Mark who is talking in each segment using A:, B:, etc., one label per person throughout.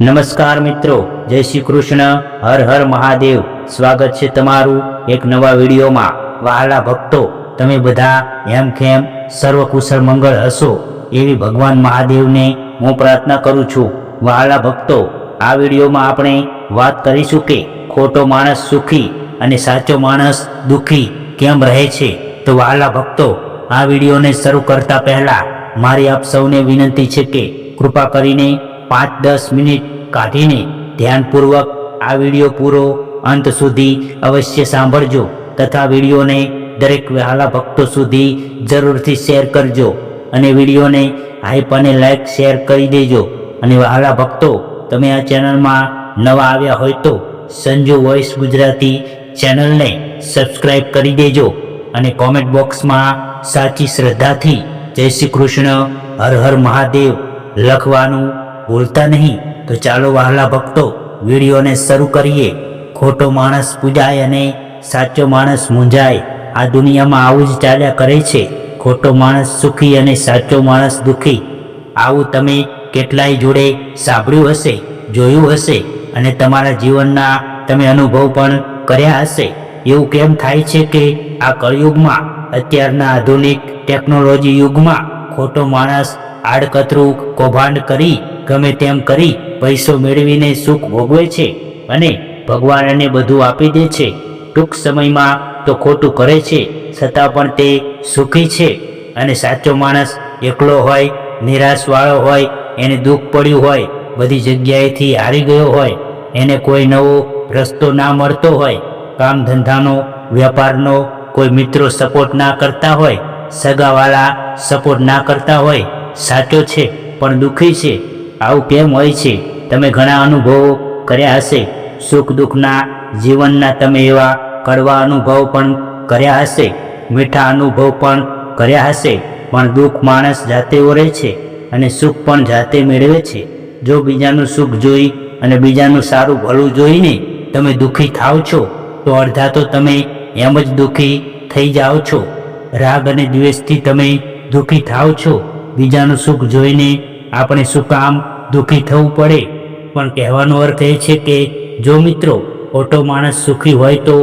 A: નમસ્કાર મિત્રો, જય શ્રી કૃષ્ણ, હર હર મહાદેવ. સ્વાગત છે તમારું એક નવા વિડીયોમાં. વહાલા ભક્તો, તમે બધા હેમખેમ સર્વકુશળ મંગળ હશો એવી ભગવાન મહાદેવને હું પ્રાર્થના કરું છું. વહાલા ભક્તો, આ વિડીયોમાં આપણે વાત કરીશું કે ખોટો માણસ સુખી અને સાચો માણસ દુઃખી કેમ રહે છે. તો વહાલા ભક્તો, આ વિડીયોને શરૂ કરતા પહેલા મારી આપ સૌને વિનંતી છે કે કૃપા કરીને પાંચ દસ મિનિટ કાઢીને ધ્યાનપૂર્વક આ વીડિયો પૂરો અંત સુધી અવશ્ય સાંભળજો તથા વિડીયોને દરેક વહાલા ભક્તો સુધી જરૂરથી શેર કરજો અને વિડીયોને હાઈપ અને લાઈક શેર કરી દેજો. અને વહાલા ભક્તો, તમે આ ચેનલમાં નવા આવ્યા હોય તો સંજુ વોઇસ ગુજરાતી ચેનલને સબસ્ક્રાઈબ કરી દેજો અને કોમેન્ટ બોક્સમાં સાચી શ્રદ્ધાથી જય શ્રી કૃષ્ણ, હર હર મહાદેવ લખવાનું ભૂલતા નહીં તો ચાલો વહાલા ભક્તો વિડીયોને શરૂ કરીએ. ખોટો માણસ પૂજાય અને સાચો માણસ મૂંઝાય. આ દુનિયામાં આવું જ ચાલ્યા કરે છે. ખોટો માણસ સુખી અને સાચો માણસ દુઃખી. આવું તમે કેટલાય જોડે સાંભળ્યું હશે, જોયું હશે અને તમારા જીવનના તમે અનુભવ પણ કર્યા હશે. એવું કેમ થાય છે કે આ કળયુગમાં, અત્યારના આધુનિક ટેકનોલોજી યુગમાં ખોટો માણસ આડકતરું કૌભાંડ કરી ગમે તેમ કરી પૈસો મેળવીને સુખ ભોગવે છે અને ભગવાન એને બધું આપી દે છે. ટૂંક સમયમાં તો ખોટું કરે છે, છતાં પણ તે સુખી છે અને સાચો માણસ એકલો હોય, નિરાશવાળો હોય, એને દુઃખ પડ્યું હોય, બધી જગ્યાએથી હારી ગયો હોય, એને કોઈ નવો રસ્તો ના મળતો હોય કામ ધંધાનો વેપારનો કોઈ મિત્રો સપોર્ટ ના કરતા હોય, સગાવાળા સપોર્ટ ના કરતા હોય, સાચો છે, પણ દુઃખી છે. આવું કેમ હોય છે? તમે ઘણા અનુભવો કર્યા હશે. સુખ દુઃખના જીવનના તમે એવા કડવા અનુભવ પણ કર્યા હશે. મીઠા અનુભવ પણ કર્યા હશે. પણ દુઃખ માણસ જાતે ઓરે છે અને સુખ પણ જાતે મેળવે છે. જો બીજાનું સુખ જોઈ અને બીજાનું સારું ભલું જોઈને તમે દુઃખી થાવ છો, તો અડધા તો તમે એમ જ દુઃખી થઈ જાઓ છો. રાગ અને દ્વેષથી તમે દુઃખી થાવ છો. બીજાનું સુખ જોઈને આપણે શું કામ દુઃખી થવું પડે. પણ કહેવાનો અર્થ એ છે કે, જો મિત્રો, ખોટો માણસ સુખી હોય તો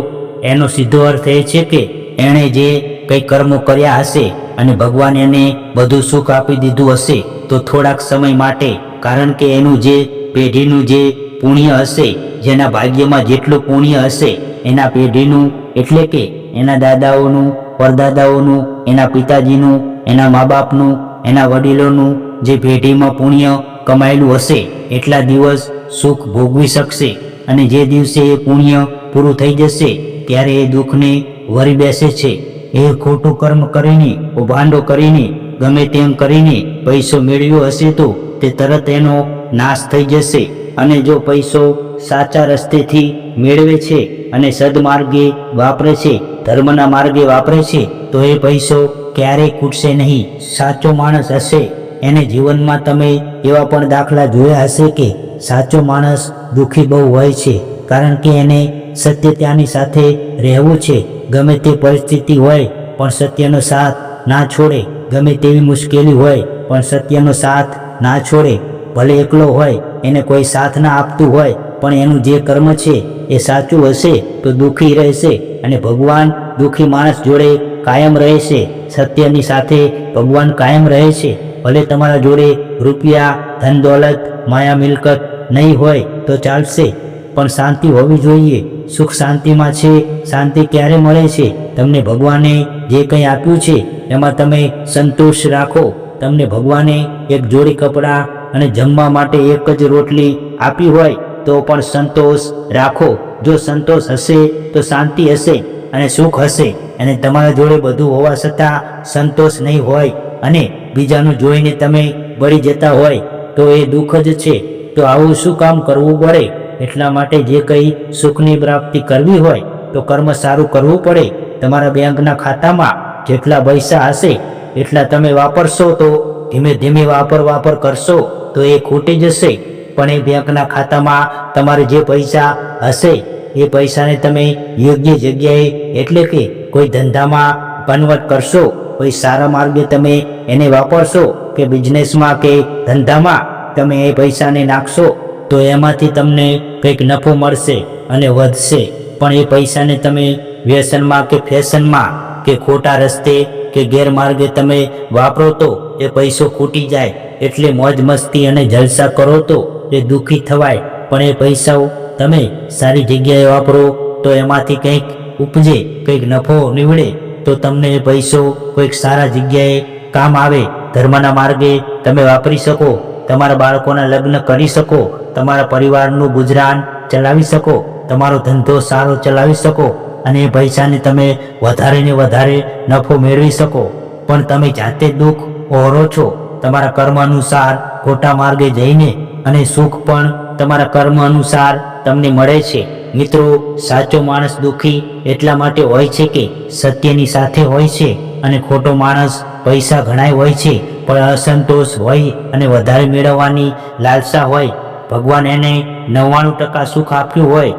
A: એનો સીધો અર્થ એ છે કે, એણે જે કંઈ કર્મો કર્યા હશે અને ભગવાન એને બધું સુખ આપી દીધું હશે, તો થોડાક સમય માટે, કારણ કે એનું જે પેઢીનું જે પુણ્ય હશે, જેના ભાગ્યમાં જેટલું પુણ્ય હશે, એના પેઢીનું, એટલે કે એના દાદાઓનું, પરદાદાઓનું, એના પિતાજીનું, એના મા બાપનું, એના વડીલોનું જે પેઢીમાં પુણ્ય કમાયેલું હશે, એટલા દિવસ સુખ ભોગવી શકશે અને જે દિવસે એ પુણ્ય પૂરું થઈ જશે, ત્યારે એ દુઃખને વરી બેસે છે. એ ખોટું કર્મ કરીને ઉભાંડો કરીને, ગમે તેમ કરીને પૈસો મેળવ્યો હશે તો તે તરત એનો નાશ થઈ જશે. અને જો પૈસો સાચા રસ્તેથી મેળવે છે અને સદમાર્ગે વાપરે છે, ધર્મના માર્ગે વાપરે છે, તો એ પૈસો ક્યારેય ખૂટશે નહીં. સાચો માણસ હશે. એને જીવનમાં તમે એવા પણ દાખલા જોયા હશે કે સાચો માણસ દુઃખી બહુ હોય છે, કારણ કે એને સત્ય ત્યાંની સાથે રહેવું છે. ગમે તે પરિસ્થિતિ હોય, પણ સત્યનો સાથ ના છોડે. ગમે તેવી મુશ્કેલી હોય, પણ સત્યનો સાથ ના છોડે. ભલે એકલો હોય, એને કોઈ સાથ ના આપતું હોય, પણ એનું જે કર્મ છે એ સાચું હશે તો દુઃખી રહેશે અને ભગવાન દુઃખી માણસ જોડે કાયમ રહેશે સત્યની સાથે ભગવાન કાયમ રહે છે. ભલે તમારા જોડે રૂપિયા, ધન દોલત, માયા મિલકત નહીં હોય તો ચાલશે, પણ શાંતિ હોવી જોઈએ. સુખ શાંતિમાં છે, શાંતિ ક્યારે મળે છે? તમને ભગવાને જે કંઈ આપ્યું છે, એમાં તમે સંતોષ રાખો. તમને ભગવાને એક જોડી કપડાં અને જમવા માટે એક જ રોટલી આપી હોય, તો પણ સંતોષ રાખો. જો સંતોષ હશે, તો શાંતિ હશે અને સુખ હશે. અને તમારા જોડે બધું હોવા છતાં સંતોષ નહીં હોય. અને બીજાનું જોઈને તમે બળી જતા હોય તો એ દુઃખ જ છે. તો આવું શું કામ કરવું પડે? એટલા માટે જે કંઈ સુખની પ્રાપ્તિ કરવી હોય તો કર્મ સારું કરવું પડે. તમારા બેંકના ખાતામાં જેટલા પૈસા હશે, એટલા તમે વાપરશો તો ધીમે ધીમે વાપર વાપર કરશો તો એ ખૂટી જશે. પણ એ બેંકના ખાતામાં તમારે જે પૈસા હશે, એ પૈસાને તમે યોગ્ય જગ્યાએ એટલે કે કોઈ ધંધામાં કન્વર્ટ કરશો કોઈ સારા માર્ગે તમે એને વાપરશો કે બિઝનેસમાં કે ધંધામાં તમે એ પૈસાને નાખશો, તો એમાંથી તમને કંઈક નફો મળશે અને વધશે. પણ એ પૈસાને તમે વ્યસનમાં કે ફેશનમાં કે ખોટા રસ્તે કે ગેરમાર્ગે તમે વાપરો તો એ પૈસો ખૂટી જાય. એટલે મોજ મસ્તી અને જલસા કરો તો એ દુઃખી થવાય. પણ એ પૈસાઓ તમે સારી જગ્યાએ વાપરો તો એમાંથી કંઈક ઉપજે, કંઈક નફો નીવડે. તો તમને એ પૈસો કોઈક સારા જગ્યાએ કામ આવે, ધર્મના માર્ગે તમે વાપરી શકો, તમારા બાળકોના લગ્ન કરી શકો, તમારા પરિવારનું ગુજરાન ચલાવી શકો, તમારો ધંધો સારો ચલાવી શકો, અને એ પૈસાને તમે વધારે ને વધારે નફો મેળવી શકો. પણ તમે જાતે દુઃખ ઓહરો છો, તમારા કર્મ અનુસાર ખોટા માર્ગે જઈને અને સુખ પણ તમારા કર્મ અનુસાર તમને મળે છે. મિત્રો, સાચો માણસ દુઃખી એટલા માટે હોય છે કે સત્યની સાથે હોય છે અને ખોટો માણસ પૈસા ઘણાય હોય છે, પણ અસંતોષ હોય અને વધારે મેળવવાની લાલસા હોય. ભગવાન એને નવ્વાણું ટકા સુખ આપ્યું હોય,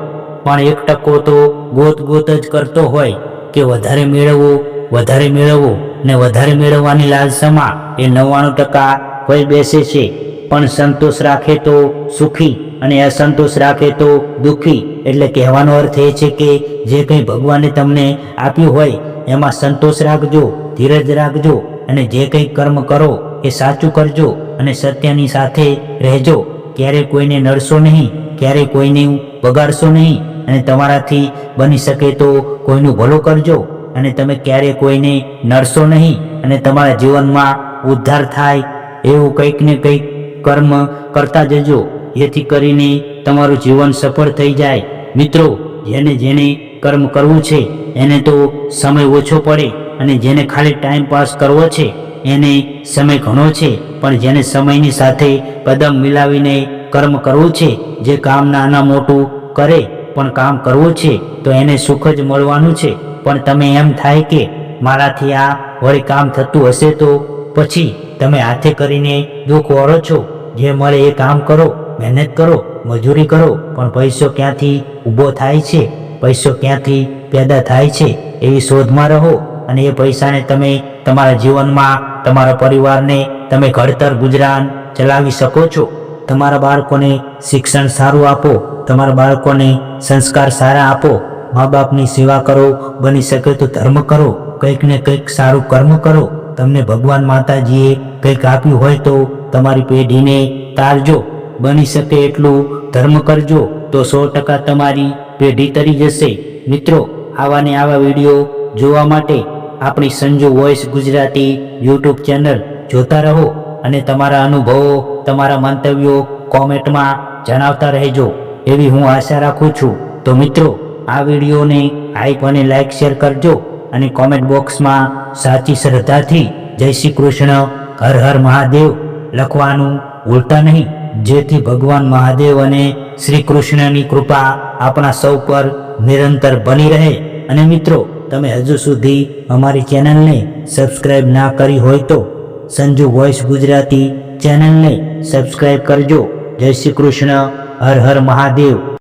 A: પણ એક ટકો તો ગોત ગોત જ કરતો હોય કે વધારે મેળવવું વધારે મેળવવું ને વધારે મેળવવાની લાલસામાં એ નવ્વાણું ટકા કોઈ બેસે છે. પણ સંતોષ રાખે તો સુખી અને અસંતોષ રાખે તો દુઃખી. એટલે કહેવાનો અર્થ એ છે કે જે કંઈ ભગવાને તમને આપ્યું હોય, એમાં સંતોષ રાખજો, ધીરજ રાખજો અને જે કંઈ કર્મ કરો, એ સાચું કરજો અને સત્યની સાથે રહેજો. ક્યારેય કોઈને નડશો નહીં ક્યારેય કોઈને બગાડશો નહીં અને તમારાથી બની શકે તો કોઈનું ભલું કરજો. અને તમે ક્યારેય કોઈને નડશો નહીં અને તમારા જીવનમાં ઉદ્ધાર થાય, એવું કંઈક ને કંઈક કર્મ કરતા જજો. જેથી કરીને તમારું જીવન સફળ થઈ જાય. મિત્રો, જેને જેને કર્મ કરવું છે, એને તો સમય ઓછો પડે અને જેને ખાલી ટાઈમ પાસ કરવો છે, એને સમય ઘણો છે. પણ જેને સમયની સાથે કદમ મિલાવીને કર્મ કરવું છે, જે કામ નાના મોટું કરે, પણ કામ કરવું છે, તો એને સુખ જ મળવાનું છે. પણ તમે એમ થાય કે મારાથી આ વળી કામ થતું હશે તો પછી તમે હાથે કરીને દુઃખ ઓરો છો. જે મળે એ કામ કરો. મહેનત કરો, મજૂરી કરો, પણ પૈસો ક્યાંથી ઊભો થાય છે? પૈસો ક્યાંથી પેદા થાય છે? એવી શોધમાં રહો અને એ પૈસાને તમે તમારા જીવનમાં, તમારા પરિવારને, તમે ઘડતર ગુજરાન ચલાવી શકો છો. તમારા બાળકોને શિક્ષણ સારું આપો, તમારા બાળકોને સંસ્કાર સારા આપો. મા બાપની સેવા કરો, બની શકે તો ધર્મ કરો, કંઈક ને કંઈક સારું કર્મ કરો. તમને ભગવાન માતાજીએ કંઈક આપ્યું હોય તો તમારી પેઢીને તારજો. બની શકે એટલું ધર્મ કરજો તો સો ટકા તમારી પેઢી તરી જશે. મિત્રો, આવા ને આવા વીડિયો જોવા માટે આપણી Sanju voice Gujarati YouTube channel જોતા રહો અને તમારા અનુભવો, તમારા મંતવ્યો કોમેન્ટમાં જણાવતા રહેજો. એવી હું આશા રાખું છું. તો મિત્રો, આ વિડીયોને હાઈપ અને લાઈક શેર કરજો અને કોમેન્ટ બોક્સમાં સાચી શ્રદ્ધાથી જય શ્રી કૃષ્ણ, હર હર મહાદેવ લખવાનું ભૂલતા નહીં. જેથી ભગવાન મહાદેવ અને શ્રી કૃષ્ણની કૃપા આપણા સૌ પર નિરંતર બની રહે. અને મિત્રો, તમે હજુ સુધી અમારી ચેનલને સબસ્ક્રાઇબ ના કરી હોય તો સંજુ વોઇસ ગુજરાતી ચેનલને સબસ્ક્રાઇબ કરજો. જય શ્રી કૃષ્ણ, હર હર મહાદેવ.